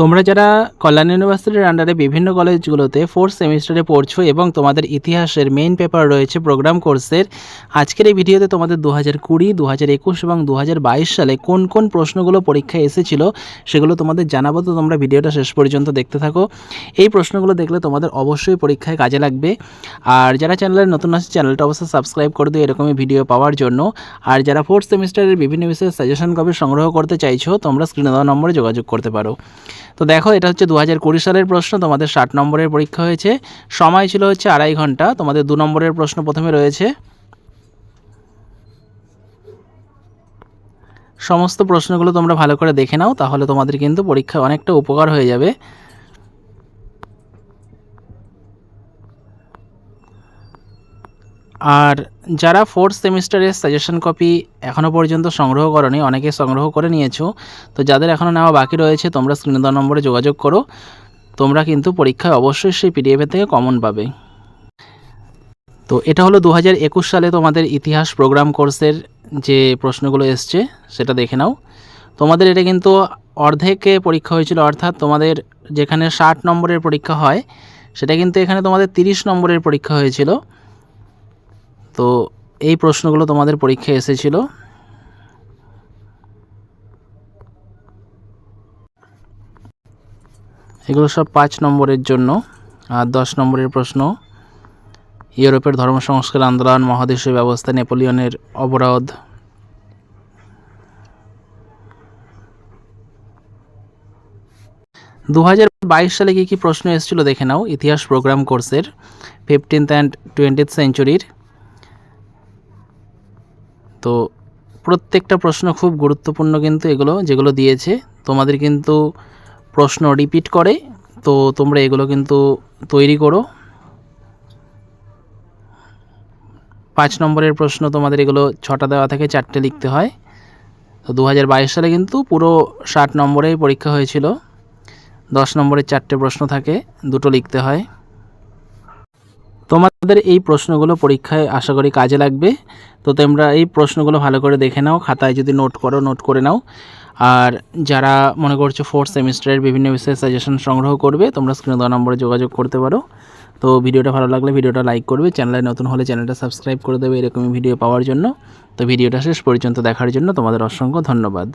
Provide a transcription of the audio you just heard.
তোমরা যারা কল্যাণ ইউনিভার্সিটির আন্ডারে বিভিন্ন কলেজগুলোতে ফোর্থ সেমিস্টারে পড়ছো এবং তোমাদের ইতিহাসের মেইন পেপার রয়েছে প্রোগ্রাম কোর্সের আজকের এই ভিডিওতে তোমাদের দু হাজার কুড়ি দু হাজার একুশ এবং দু হাজার বাইশ সালে কোন কোন প্রশ্নগুলো পরীক্ষায় এসেছিল সেগুলো তোমাদের জানাব। তো তোমরা ভিডিওটা শেষ পর্যন্ত দেখতে থাকো। এই প্রশ্নগুলো দেখলে তোমাদের অবশ্যই পরীক্ষায় কাজে লাগবে। আর যারা চ্যানেলের নতুন আছে চ্যানেলটা অবশ্যই সাবস্ক্রাইব করে দিও এরকমই ভিডিও পাওয়ার জন্য। আর যারা ফোর্থ সেমিস্টারের বিভিন্ন বিষয়ে সাজেশন কপি সংগ্রহ করতে চাইছো, তোমরা স্ক্রিনে দেওয়া নম্বরে যোগাযোগ করতে পারো। তো দেখো, এটা হচ্ছে দু হাজার কুড়ি সালের প্রশ্ন, তোমাদের ষাট নম্বরের পরীক্ষা হয়েছে। সময় ছিল হচ্ছে আড়াই ঘণ্টা, তোমাদের দু নম্বরের প্রশ্ন প্রথমে রয়েছে। সমস্ত প্রশ্নগুলো তোমরা ভালো করে দেখে নাও, তাহলে তোমাদের কিন্তু পরীক্ষায় অনেকটা উপকার হয়ে যাবে। আর যারা ফোর্থ সেমিস্টারের সাজেশন কপি এখনও পর্যন্ত সংগ্রহ করনি, অনেকে সংগ্রহ করে নিয়েছো, তো যাদের এখনও নেওয়া বাকি রয়েছে, তোমরা স্ক্রিনে নম্বরে যোগাযোগ করো, তোমরা কিন্তু পরীক্ষায় অবশ্যই সেই পিডিএফের থেকে কমন পাবে। তো এটা হলো দু হাজার একুশ সালে তোমাদের ইতিহাস প্রোগ্রাম কোর্সের যে প্রশ্নগুলো এসছে, সেটা দেখে নাও। তোমাদের এটা কিন্তু অর্ধেকে পরীক্ষা হয়েছিল, অর্থাৎ তোমাদের যেখানে ষাট নম্বরের পরীক্ষা হয়, সেটা কিন্তু এখানে তোমাদের তিরিশ নম্বরের পরীক্ষা হয়েছিল। তো এই প্রশ্নগুলো তোমাদের পরীক্ষায় এসেছিল। এগুলো সব পাঁচ নম্বরের জন্য, আর দশ নম্বরের প্রশ্ন, ইউরোপের ধর্ম সংস্কার আন্দোলন, মহাদেশীয় ব্যবস্থা, নেপোলিয়নের অবরোধ। দু হাজার বাইশ সালে কী কী প্রশ্ন এসেছিল দেখে নাও, ইতিহাস প্রোগ্রাম কোর্সের ফিফটিন্থ অ্যান্ড টোয়েন্টিথ সেঞ্চুরির তো প্রত্যেকটা প্রশ্ন খুব গুরুত্বপূর্ণ কিন্তু এগুলো, যেগুলো দিয়েছে। তোমাদের কিন্তু প্রশ্ন রিপিট করে, তো তোমরা এগুলো কিন্তু তৈরি করো। পাঁচ নম্বরের প্রশ্ন তোমাদের এগুলো ছটা দেওয়া থেকে চারটে লিখতে হয়। তো দু হাজার বাইশ সালে কিন্তু পুরো ষাট নম্বরেই পরীক্ষা হয়েছিল। দশ নম্বরের চারটে প্রশ্ন থাকে, দুটো লিখতে হয়। তোমাদের এই প্রশ্নগুলো পরীক্ষায় আশা করি কাজে লাগবে। তো তোমরা এই প্রশ্নগুলো ভালো করে দেখে নাও, খাতায় যদি নোট করো নোট করে নাও। আর যারা মনে করছ ফোর্থ সেমিস্টারের বিভিন্ন বিষয়ে সাজেশন সংগ্রহ করবে, তোমরা স্ক্রিনে দেওয়া নম্বরে যোগাযোগ করতে পারো। তো ভিডিওটা ভালো লাগলে ভিডিওটা লাইক করবে, চ্যানেলে নতুন হলে চ্যানেলটা সাবস্ক্রাইব করে দেবে এরকমই ভিডিও পাওয়ার জন্য। তো ভিডিওটা শেষ পর্যন্ত দেখার জন্য তোমাদের অসংখ্য ধন্যবাদ।